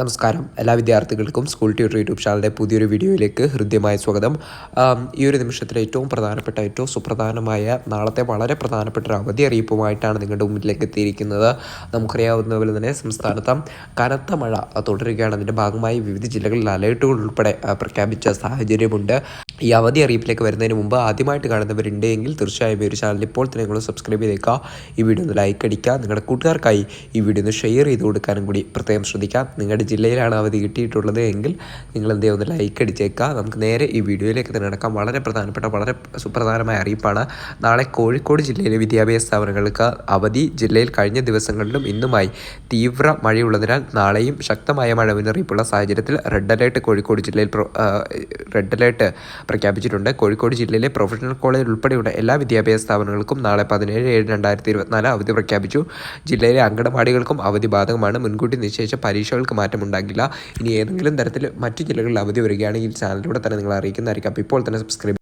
നമസ്കാരം. എല്ലാ വിദ്യാർത്ഥികൾക്കും സ്കൂൾ ട്യൂട്ടർ യൂട്യൂബ് ചാനലിന്റെ പുതിയൊരു വീഡിയോയിലേക്ക് ഹൃദ്യമായ സ്വാഗതം. ഈ ഒരു നിമിഷത്തിലെ ഏറ്റവും പ്രധാനപ്പെട്ട ഏറ്റവും സുപ്രധാനമായ നാളത്തെ വളരെ പ്രധാനപ്പെട്ട ഒരു അവധി അറിയിപ്പുമായിട്ടാണ് നിങ്ങളുടെ മുന്നിലേക്ക് എത്തിയിരിക്കുന്നത്. നമുക്കറിയാവുന്ന പോലെ തന്നെ സംസ്ഥാനത്ത് കനത്ത മഴ തുടരുകയാണ്. അതിന്റെ ഭാഗമായി വിവിധ ജില്ലകളിൽ അലേർട്ടുകൾ ഉൾപ്പെടെ പ്രഖ്യാപിച്ച സാഹചര്യമുണ്ട്. ഈ അവധി അറിയിപ്പിലേക്ക് വരുന്നതിന് മുമ്പ് ആദ്യമായിട്ട് കാണുന്നവരുണ്ടെങ്കിൽ തീർച്ചയായും ഈ ഒരു ചാനൽ ഇപ്പോൾ തന്നെ നിങ്ങൾ സബ്സ്ക്രൈബ് ചെയ്തേക്കുക. ഈ വീഡിയോ ഒന്ന് ലൈക്ക് അടിക്കുക. നിങ്ങളുടെ കൂട്ടുകാർക്കായി ഈ വീഡിയോ ഒന്ന് ഷെയർ ചെയ്ത് കൊടുക്കാനും കൂടി പ്രത്യേകം ശ്രദ്ധിക്കാം. നിങ്ങളുടെ ജില്ലയിലാണ് അവധി കിട്ടിയിട്ടുള്ളത് എങ്കിൽ നിങ്ങൾ എന്ത് ഒന്ന് ലൈക്ക് അടിച്ചേക്കുക. നമുക്ക് നേരെ ഈ വീഡിയോയിലേക്ക് തന്നെ നടക്കാം. വളരെ പ്രധാനപ്പെട്ട വളരെ സുപ്രധാനമായ അറിയിപ്പാണ്. നാളെ കോഴിക്കോട് ജില്ലയിലെ വിദ്യാഭ്യാസ സ്ഥാപനങ്ങൾക്ക് അവധി. ജില്ലയിൽ കഴിഞ്ഞ ദിവസങ്ങളിലും ഇന്നുമായി തീവ്ര മഴയുള്ളതിനാൽ നാളെയും ശക്തമായ മഴ മുന്നറിയിപ്പുള്ള സാഹചര്യത്തിൽ റെഡ് അലേർട്ട് കോഴിക്കോട് ജില്ലയിൽ റെഡ് അലേർട്ട് പ്രഖ്യാപിച്ചിട്ടുണ്ട്. കോഴിക്കോട് ജില്ലയിലെ പ്രൊഫഷണൽ കോളേജ് ഉൾപ്പെടെയുള്ള എല്ലാ വിദ്യാഭ്യാസ സ്ഥാപനങ്ങൾക്കും നാളെ പതിനേഴ് ഏഴ് രണ്ടായിരത്തി ഇരുപത്തിനാല് അവധി പ്രഖ്യാപിച്ചു. ജില്ലയിലെ അങ്കണവാടികൾക്കും അവധി ബാധകമാണ്. മുൻകൂട്ടി നിശ്ചയിച്ച പരീക്ഷകൾക്ക് മാറ്റമുണ്ടാകില്ല. ഇനി ഏതെങ്കിലും തരത്തിൽ മറ്റു ജില്ലകളിൽ അവധി വരികയാണെങ്കിൽ ചാനലിലൂടെ തന്നെ നിങ്ങൾ അറിയിക്കുന്നതായിരിക്കും. അപ്പോൾ ഇപ്പോൾ തന്നെ സബ്സ്ക്രൈബ്